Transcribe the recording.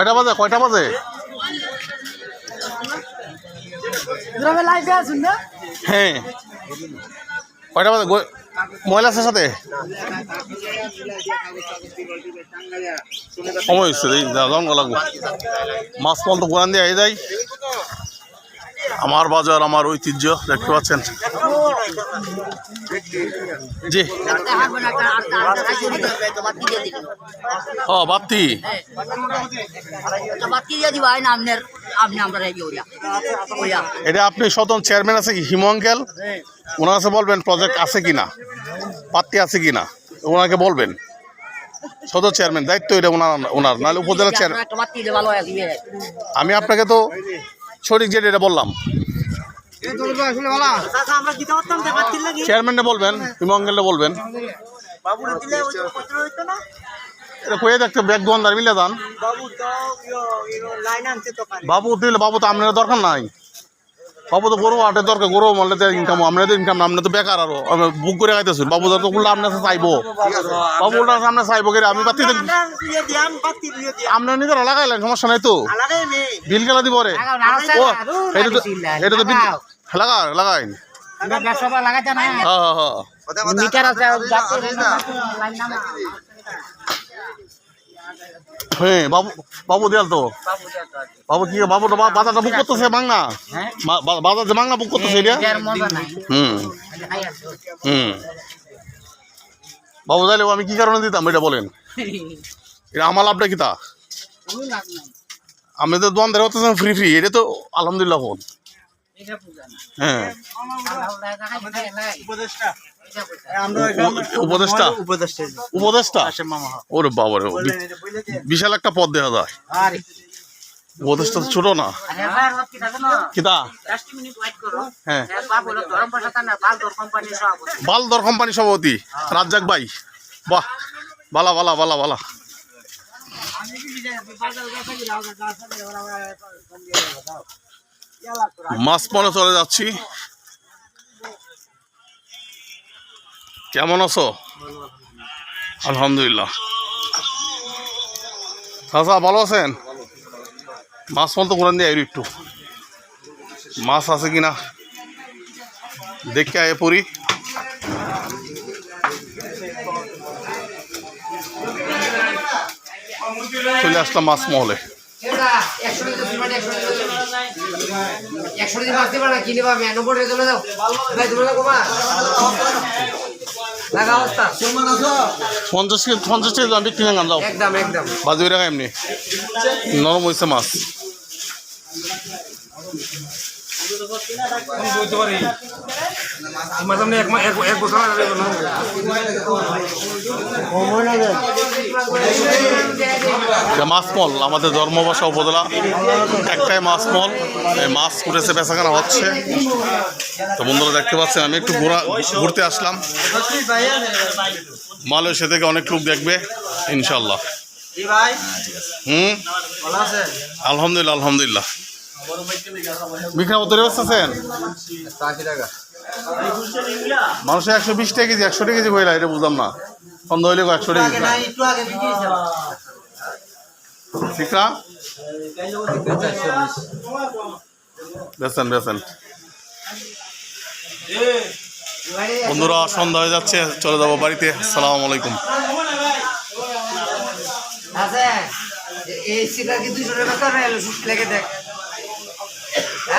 কয়টা বাজে? কয়টা বাজে? হ্যাঁ। কয়টা বাজে? মহিলা আছে সাথে? সময় হচ্ছে জন্ম লাগবো। মাছ তো কোরআন দিয়ে যাই। আমার বাজার, আমার ঐতিহ্য, দেখতে পাচ্ছেন? জি। ও বাপ্তি এটা আপনি স্বতন চেয়ারম্যান আছে কি? হিমু আঙ্কেল? ওনার কাছে বলবেন প্রজেক্ট আছে কি না আছে কি না ওনাকে বলবেন। সদর চেয়ারম্যান, দায়িত্ব এটা ওনার ওনার। নাহলে উপজেলা চেয়ারম্যান আমি আপনাকে তো সঠিক যেটা এটা বললাম। চেয়ারম্যানটা বলবেন ইমঙ্গলটা বলবেন। এটা কয়ে দেখতে ব্যাগ দোকানদার মিলে দান বাবু দিলে বাবু তো আপনার দরকার নাই। বাবু তো গরু আটের দরকার গরু মারলে তো ইনকাম আপনার তো ইনকাম আপনি তো বেকার আরও। আমি বুক করে খাইতেছেন বাবু তো উল্টা আপনার চাইব। বাবু উল্টা সামনে চাইব করে? আমি বাতি আপনার নিজেরা লাগাইলেন সমস্যা নাই তো। বিল খেলা দিব রে? ও এটা তো এটা তো বিল লাগা লাগাই। হ্যাঁ হ্যাঁ হ্যাঁ। হ্যাঁ বাবু বাবু দিয়াল তো। বাবু কি বাবু বাজারটা বুক করতেছে বাংলা? বাজার যে বাংলা বুক করতেছে এটা? হুম। হুম। বাবু তাইলে আমি কি কারণে দিতাম এটা বলেন? এটা আমার লাভটা কি তা? আমি তো দোকান ধরে হতেছেন ফ্রি ফ্রি এটা তো আলহামদুলিল্লাহ ফোন। হ্যাঁ। উপদেষ্টা। উপদেষ্টা? ওরে বাবারে বিশাল একটা পদ দেখা যায়। উপদেষ্টা তো ছোট না। কিতা? হ্যাঁ। বাল দর কোম্পানি সভাপতি। রাজ্জাক ভাই। বাহ বালা বালা বালা বালা। আমি মাছ পনে চলে যাচ্ছি। কেমন আছো? আলহামদুলিল্লাহ। চাচা, ভালো আছেন? মাছ পন তো কোরআন দিয়ে আইরু একটু। মাছ আছে কিনা দেখে আয় পড়ি চলে আসলাম মাছ মহলে। একশো দিন বাঁচতে পারে না কিনে পাবে নব্বই টাকা চলে যাও। ভাই তুমি কমা লাগা অবস্থা। পঞ্চাশ কেজি পঞ্চাশ কেজি দাম বিক্রি না যাও একদম একদম। বাজু টাকা এমনি নরম হয়েছে মাছ। এটা মাছ মল আমাদের ধর্মবাসা উপজেলা। একটাই মাছ মল এই মাছ উঠেছে বেচাকেনা হচ্ছে। তো বন্ধুরা দেখতে পাচ্ছেন আমি একটু ঘোরা ঘুরতে আসলাম। মালয়েশিয়া থেকে অনেক লোক দেখবে ইনশাল্লাহ হুম? আলহামদুলিল্লাহ আলহামদুলিল্লাহ। বিক্রা ধরে বসতেছেন মানুষের একশো বিশ টাকা কেজি একশো টাকা কেজি কইলা এটা বুঝলাম না। বন্ধ হইলে একশো টাকা বেছেন বেছেন বন্ধুরা সন্ধ্যা হয়ে যাচ্ছে চলে যাব বাড়িতে। আসসালামু আলাইকুম। এই সিটা কি দুইশো টাকা দেখ।